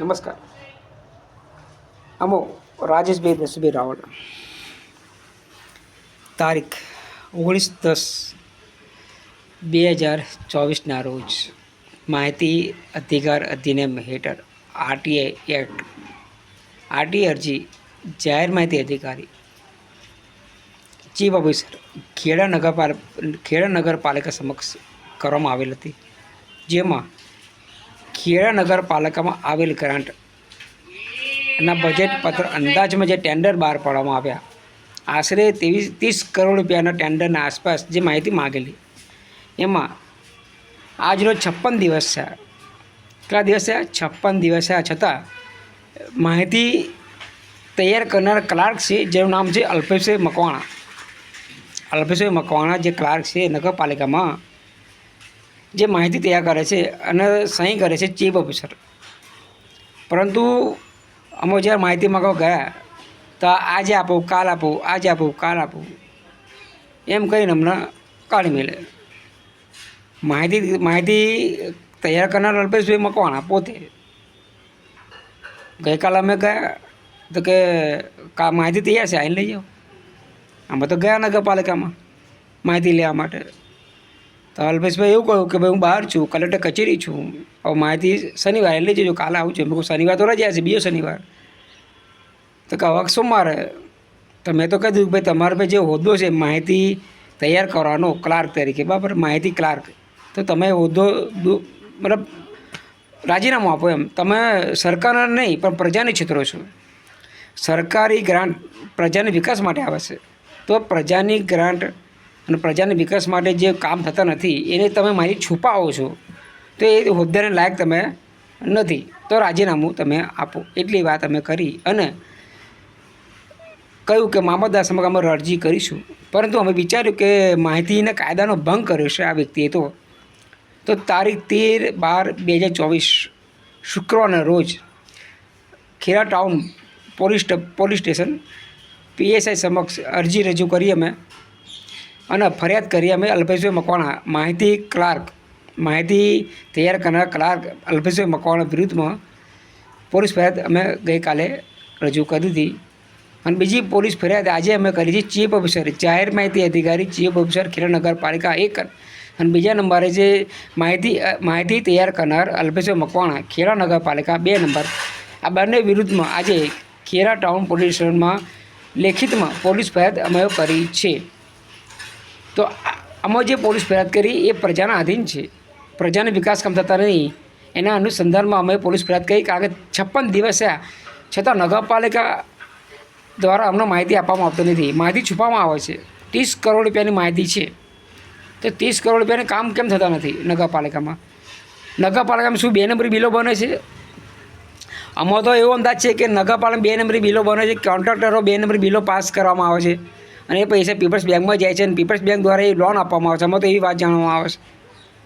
નમસ્કાર. અમો રાજેશભાઈ દસુભાઈ રાવળ તારીખ ઓગણીસ દસ બે હજાર ચોવીસના રોજ માહિતી અધિકાર અધિનિયમ હેઠળ આરટીઆઈ એક્ટ આરટીઆઈ અરજી જાહેર માહિતી અધિકારી ચીફ ઓફિસર ખેડા નગરપાલ, ખેડા નગરપાલિકા સમક્ષ કરવામાં આવેલ હતી. જેમાં ખેડા નગરપાલિકામાં આવેલ ગ્રાન્ટ ના બજેટ પત્ર અંદાજમાં જે ટેન્ડર બહાર પાડવામાં આવ્યા. આશરે ત્રેવીસ, ત્રીસ કરોડ રૂપિયાના ટેન્ડરના આસપાસ જે માહિતી માગેલી. એમાં આજનો છપ્પન દિવસ છે કેટલા દિવસ છે છપ્પન દિવસ છે છતાં માહિતી તૈયાર કરનાર ક્લાર્ક છે, જેનું નામ છે અલ્પેશભાઈ મકવાણા. અલ્પેશભાઈ મકવાણા જે ક્લાર્ક છે નગરપાલિકામાં જે માહિતી તૈયાર કરે છે અને સહી કરે છે ચીફ ઓફિસર. પરંતુ અમે જ્યારે માહિતી માગવા ગયા, તો આજે આપો, કાલ આપો, આજે આપો, કાલ આપો. એમ કહીને અમને કાઢી મેલે. માહિતી માહિતી તૈયાર કરનાર અલ્પેશભાઈ મકવાણા પોતે. ગઈકાલે અમે ગયા, તો કે કા માહિતી તૈયાર છે, આવીને લઈ જાઓ. અમે તો ગયા નગરપાલિકામાં માહિતી લેવા માટે. તો અલ્પેશભાઈ એવું કહ્યું કે ભાઈ હું બહાર છું, કલેક્ટર કચેરી છું. હવે માહિતી શનિવારે લઈ જજો, કાલે આવું છું. શનિવાર તો રજા છે, બીજો શનિવાર. તો કે હવે સોમવારે. તો મેં તો કહી દીધું ભાઈ તમારે ભાઈ જે હોદ્દો છે, માહિતી તૈયાર કરવાનો, ક્લાર્ક તરીકે, બરાબર? માહિતી ક્લાર્ક. તો તમે હોદ્દો મતલબ રાજીનામું આપો એમ. તમે સરકારના નહીં, પણ પ્રજાને છેતરો છો. સરકારી ગ્રાન્ટ પ્રજાના વિકાસ માટે આવે છે. તો પ્રજાની ગ્રાન્ટ અને પ્રજાના વિકાસ માટે જે કામ થતા નથી, એને તમે મારી છુપાવો છો, તો એ હોદ્દાને લાયક તમે નથી. તો રાજીનામું તમે આપો. એટલી વાત અમે કરી અને કહ્યું કે મામલતદાર સમક્ષ અમે અરજી કરીશું. પરંતુ અમે વિચાર્યું કે માહિતીના કાયદાનો ભંગ કર્યો છે આ વ્યક્તિએ તો. તો તારીખ તેર બાર બે હજાર ચોવીસ શુક્રવારના રોજ Khera town police police station PSI સમક્ષ અરજી રજૂ કરી અમે. અને ફરિયાદ કરી અમે અલ્પેશભાઈ મકવાણા, માહિતી ક્લાર્ક, માહિતી તૈયાર કરનાર ક્લાર્ક અલ્પેશભાઈ મકવાણા વિરુદ્ધમાં પોલીસ ફરિયાદ અમે ગઈકાલે રજૂ કરી હતી અને બીજી પોલીસ ફરિયાદ આજે અમે કરી છે ચીફ ઓફિસર, જાહેર માહિતી અધિકારી, ચીફ ઓફિસર, ખેડા નગરપાલિકા એક. અને બીજા નંબરે જે માહિતી માહિતી તૈયાર કરનાર અલ્પેશભાઈ મકવાણા, ખેડા નગરપાલિકા બે નંબર. આ બંને વિરુદ્ધમાં આજે ખેડા ટાઉન પોલીસ સ્ટેશનમાં લેખિતમાં પોલીસ ફરિયાદ અમે કરી છે. તો આમાં જે પોલીસ ફરિયાદ કરી એ પ્રજાના આધીન છે. પ્રજાને વિકાસ કામ થતા નહીં. એના અનુસંધાનમાં અમે પોલીસ ફરિયાદ કરી કારણ કે છપ્પન દિવસ થયા. છતાં નગરપાલિકા દ્વારા અમને માહિતી આપવામાં આવતી નથી. માહિતી છુપાવવામાં આવે છે. ત્રીસ કરોડ રૂપિયાની માહિતી છે. તો ત્રીસ કરોડ રૂપિયાને કામ કેમ થતા નથી નગરપાલિકામાં? નગરપાલિકામાં શું બે નંબરી બિલો બને છે? આમાં તો એવો અંદાજ છે કે નગરપાલિકા બે નંબરી બિલો બને છે. કોન્ટ્રાક્ટરો બે નંબરી બિલો પાસ કરવામાં આવે છે. અને એ પૈસા પીપલ્સ બેંકમાં જાય છે અને પીપલ્સ બેંક દ્વારા એ લોન આપવામાં આવે છે. આમાં તો એવી વાત જાણવામાં આવે છે.